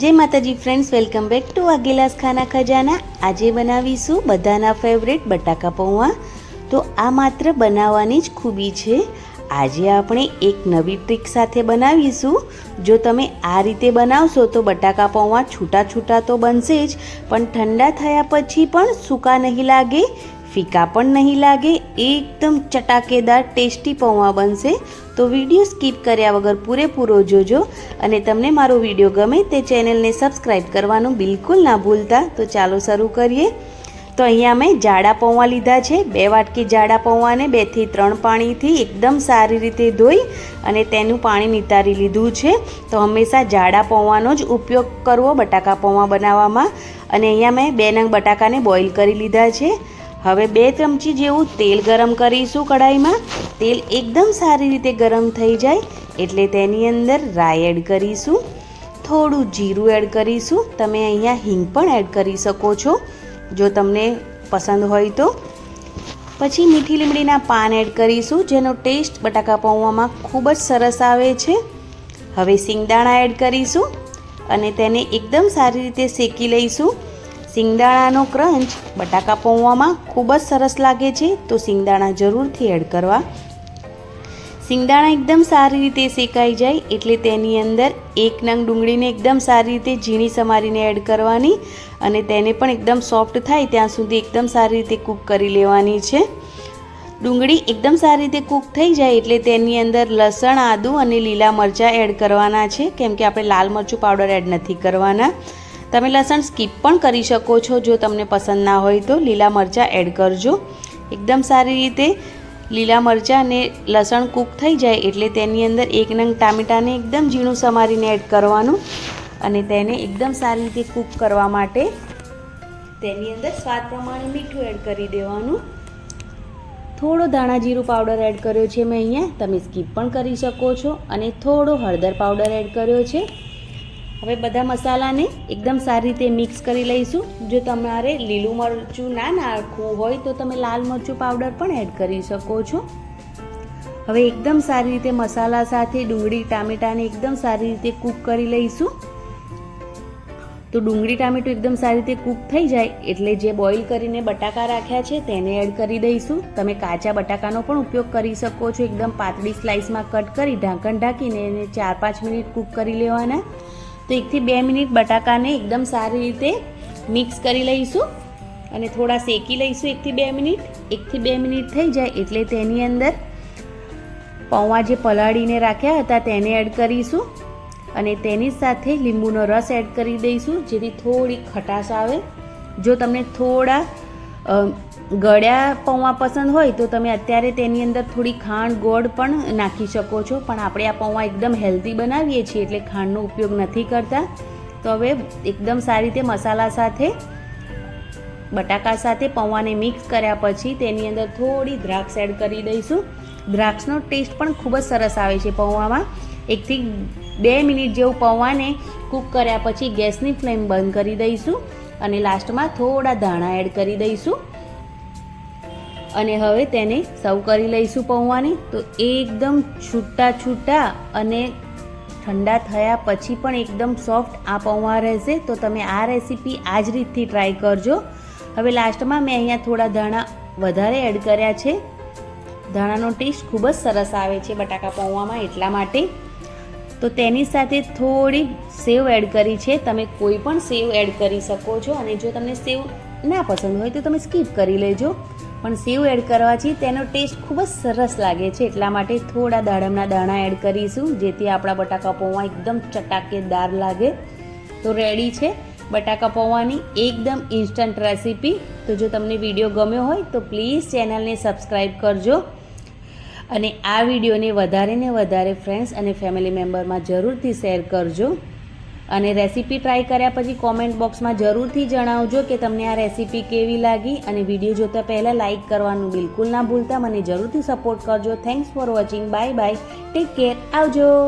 જય માતાજી friends welcome back to Vaghela's Khana Khazana. આજે બનાવીશું બધાના ફેવરેટ બટાકા પૌવા. તો આ માત્ર બનાવવાની જ ખૂબી છે. આજે આપણે એક નવી ટ્રીક સાથે બનાવીશું. જો તમે આ રીતે બનાવશો તો બટાકા પૌવા છૂટા છૂટા તો બનશે જ, પણ ઠંડા થયા પછી પણ સૂકા નહીં લાગે. ફીકા પણ નહીં લાગે, એકદમ ચટાકેદાર, ટેસ્ટી પૌવા બનશે. તો વીડિયો સ્કીપ કર્યા વગર પૂરેપૂરો જોજો અને તમને મારો વીડિયો ગમે તે ચેનલને સબસ્ક્રાઈબ કરવાનું બિલકુલ ના ભૂલતા. તો ચાલો શરૂ કરીએ. તો અહીંયા મેં જાડા પૌવા લીધા છે. બે વાટકી જાડા પૌવાને બેથી ત્રણ પાણીથી એકદમ સારી રીતે ધોઈ અને તેનું પાણી નિતારી લીધું છે. તો હંમેશા જાડા પૌવાનો જ ઉપયોગ કરવો બટાકા પૌવા બનાવવામાં. અને અહીંયા મેં બે નંગ બટાકાને બોઇલ કરી લીધા છે. હવે બે ચમચી જેવું તેલ ગરમ કરીશું કઢાઈમાં. તેલ એકદમ સારી રીતે ગરમ થઈ જાય એટલે તેની અંદર રાઈ એડ કરીશું. થોડું જીરું એડ કરીશું. તમે અહીંયા હિંગ પણ એડ કરી શકો છો, જો તમને પસંદ હોય તો. પછી મીઠી લીમડીના પાન એડ કરીશું, જેનો ટેસ્ટ બટાકા પૌવામાં ખૂબ જ સરસ આવે છે. હવે સિંગદાણા એડ કરીશું અને તેને એકદમ સારી રીતે શેકી લઈશું. સિંગદાણાનો ક્રંચ બટાકા પૌવામાં ખૂબ જ સરસ લાગે છે, તો સિંગદાણા જરૂરથી એડ કરવા. સિંગદાણા એકદમ સારી રીતે શેકાઈ જાય એટલે તેની અંદર એક નંગ ડુંગળીને એકદમ સારી રીતે ઝીણી સમારીને એડ કરવાની અને તેને પણ એકદમ સોફ્ટ થાય ત્યાં સુધી એકદમ સારી રીતે કૂક કરી લેવાની છે. ડુંગળી એકદમ સારી રીતે કૂક થઈ જાય એટલે તેની અંદર લસણ, આદું અને લીલા મરચાં એડ કરવાના છે, કેમ કે આપણે લાલ મરચું પાવડર એડ નથી કરવાના. તમે લસણ સ્કીપ પણ કરી શકો છો જો તમને પસંદ ના હોય તો. લીલા મરચાં એડ કરજો. એકદમ સારી રીતે લીલા મરચાં અને લસણ કૂક થઈ જાય એટલે તેની અંદર એક નંગ ટામેટાને એકદમ ઝીણું સમારીને એડ કરવાનું અને તેને એકદમ સારી રીતે કૂક કરવા માટે તેની અંદર સ્વાદ પ્રમાણે મીઠું એડ કરી દેવાનું. થોડો ધાણા જીરું પાવડર એડ કર્યો છે મેં અહીંયા. તમે સ્કીપ પણ કરી શકો છો અને થોડો હળદર પાવડર એડ કર્યો છે. હવે બધા મસાલાને એકદમ સારી રીતે મિક્સ કરી લઈશું. જો તમારે લીલું મરચું ના નાખવું હોય તો તમે લાલ મરચું પાવડર પણ એડ કરી શકો છો. હવે એકદમ સારી રીતે મસાલા સાથે ડુંગળી, ટામેટાને એકદમ સારી રીતે કૂક કરી લઈશું. તો ડુંગળી, ટામેટું એકદમ સારી રીતે કૂક થઈ જાય એટલે જે બોઇલ કરીને બટાકા રાખ્યા છે તેને એડ કરી દઈશું. તમે કાચા બટાકાનો પણ ઉપયોગ કરી શકો છો. એકદમ પાતળી સ્લાઇસમાં કટ કરી ઢાંકણ ઢાંકીને એને ચાર પાંચ મિનિટ કૂક કરી લેવાના. તો એકથી બે મિનિટ બટાકાને એકદમ સારી રીતે મિક્સ કરી લઈશું અને થોડા શેકી લઈશું એકથી બે મિનિટ. એકથી બે મિનિટ થઈ જાય એટલે તેની અંદર પૌવા જે પલાળીને રાખ્યા હતા તેને એડ કરીશું અને તેની સાથે લીંબુનો રસ એડ કરી દઈશું જેથી થોડી ખટાશ આવે. જો તમને થોડા ગળ્યા પૌવા પસંદ હોય તો તમે અત્યારે તેની અંદર થોડી ખાંડ ગોળ પણ નાખી શકો છો. પણ આપણે આ પૌવા એકદમ હેલ્ધી બનાવીએ છીએ એટલે ખાંડનો ઉપયોગ નથી કરતા. તો હવે એકદમ સારી રીતે મસાલા સાથે, બટાકા સાથે પૌવાને મિક્સ કર્યા પછી તેની અંદર થોડી દ્રાક્ષ એડ કરી દઈશું. દ્રાક્ષનો ટેસ્ટ પણ ખૂબ જ સરસ આવે છે પૌવામાં. એકથી બે મિનિટ જેવું પૌવાને કૂક કર્યા પછી ગેસની ફ્લેમ બંધ કરી દઈશું. અને લાસ્ટમાં થોડા ધાણા એડ કરી દઈશું. અને હવે તેને સર્વ કરી લઈશું પૌવાને તો એકદમ છૂટા છૂટા અને ઠંડા થયા પછી પણ એકદમ સોફ્ટ આ પૌવા રહેશે. તો તમે આ રેસીપી આ જ રીતથી ટ્રાય કરજો. હવે લાસ્ટમાં મેં અહીંયા થોડા ધાણા વધારે એડ કર્યા છે. ધાણાનો ટેસ્ટ ખૂબ જ સરસ આવે છે બટાકા પૌવામાં એટલા માટે. તો તેની સાથે થોડી સેવ એડ કરી છે. તમે કોઈ પણ સેવ એડ કરી શકો છો અને જો તમને સેવ ના પસંદ હોય તો તમે સ્કીપ કરી લેજો. પણ સેવ એડ કરવાથી તેનો ટેસ્ટ ખૂબ જ સરસ લાગે છે. એટલા માટે થોડા દાડમના દાણા એડ કરીશું, જેથી આપણા બટાકા પૌવા એકદમ ચટાકેદાર લાગે. તો રેડી છે. બટાકા પૌવાની એકદમ ઇન્સ્ટન્ટ રેસીપી. તો જો તમને વીડિયો ગમ્યો હોય તો પ્લીઝ ચેનલને સબસ્ક્રાઈબ કરજો. અને આ વિડીયોને વધારે ને વધારે ફ્રેન્ડ્સ અને ફેમિલી મેમ્બરમાં જરૂરથી શેર કરજો. અને રેસીપી ટ્રાય કર્યા પછી કોમેન્ટ બોક્સમાં જરૂરથી જણાવજો કે તમને આ રેસીપી કેવી લાગી અને વીડિયો જોતા પહેલાં લાઇક કરવાનું બિલકુલ ના ભૂલતા. મને જરૂરથી સપોર્ટ કરજો. Thanks for watching bye bye take care આવજો.